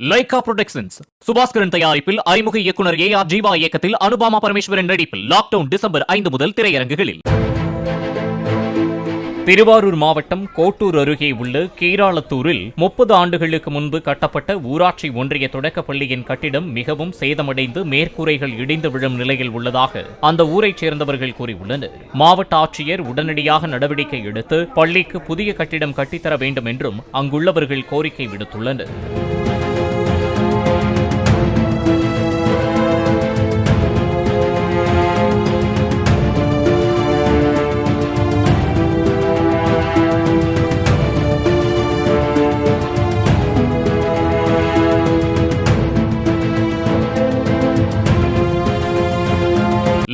Lyca productions Subaskaran தயாரிப்பில் அறிமுக இயக்குனர் ஏ ஆர் ஜீவா இயக்கத்தில் அனுபாமா பரமேஸ்வரன் நடிப்பில் லாக்டவுன் டிசம்பர் ஐந்து முதல் திரையரங்குகளில். திருவாரூர் மாவட்டம் கோட்டூர் அருகே உள்ள கீராளத்தூரில் முப்பது ஆண்டுகளுக்கு முன்பு கட்டப்பட்ட ஊராட்சி ஒன்றிய தொடக்க பள்ளியின் கட்டிடம் மிகவும் சேதமடைந்து மேற்கூரைகள் இடிந்து விழும் நிலையில் உள்ளதாக அந்த ஊரைச் சேர்ந்தவர்கள் கூறியுள்ளனர். மாவட்ட ஆட்சியர் உடனடியாக நடவடிக்கை எடுத்து பள்ளிக்கு புதிய கட்டிடம் கட்டித்தர வேண்டும் என்றும் அங்குள்ளவர்கள் கோரிக்கை விடுத்துள்ளனர்.